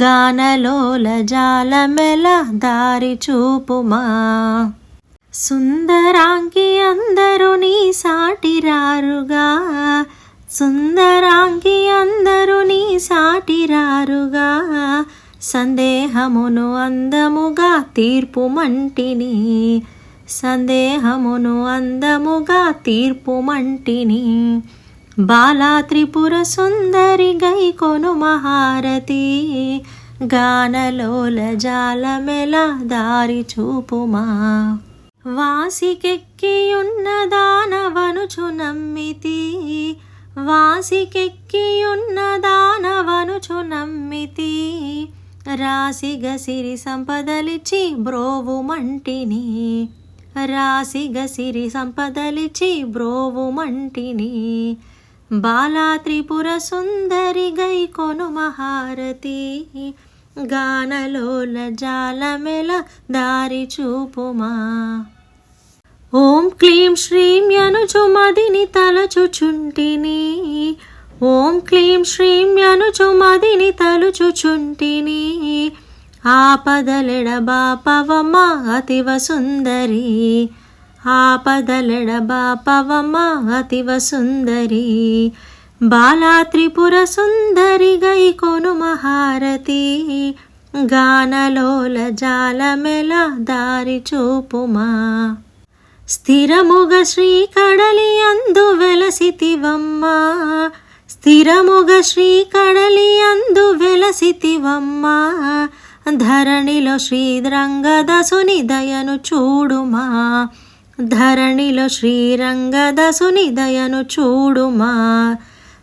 గానలోల జాలమెల దారి చూపుమా. సుందరాంగి అందరూ నీ సాటిరారుగా సుందరాంగి అందరూ నీ సాటిరారుగా సందేహమును అందముగా తీర్పు మంటిని సందేహమును అందముగా తీర్పు మంటిని బాలా త్రిపుర సుందరి గై కొను మహారతి గానలోల జాలమెల దారి చూపుమా. వాసికెక్కియున్న దానవనుచు నమ్మితి. వాసికెక్కియున్న దానవనుచు నమ్మితి. రాసిగ సిరి సంపదలిచి బ్రోవు మంటిని. రాసిగ సిరి సంపదలిచి బ్రోవు మంటిని. బాలా త్రిపుర సుందరి గై కొను మహారతి. గానలోల జాలమెల దారి చూపుమా. ఓం క్లీం శ్రీం యనుచు మదిని తలచుచుంటిని. ఓం క్లీం శ్రీం యనుచు మదిని తలుచుచుంటిని. ఆపదలెడ బాపవమ్మ అతివ సుందరి. ఆపదలెడబా బాపవమ్మ అతివ సుందరి బాలా త్రిపుర సుందరి గై కొను మహారతి. గానలోల జాలమెల దారి చూపుమా. స్థిరముగ శ్రీ కడలి అందు వెలసితివమ్మ. స్థిరముగ శ్రీ కడలి అందు వెలసితివమ్మ. ధరణిలో శ్రీరంగదసుని దయను చూడుమా. ధరణిలో శ్రీరంగదసుని దయను చూడుమా.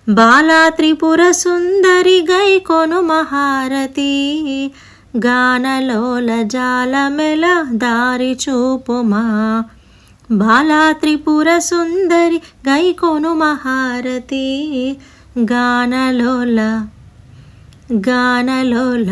బాలా త్రిపుర సుందరి గై కొను మహారతి. గానలోల జాలమెల దారి చూపుమా. బాలా త్రిపుర సుందరి గై కొను మహారతి. గానలోల గానలోల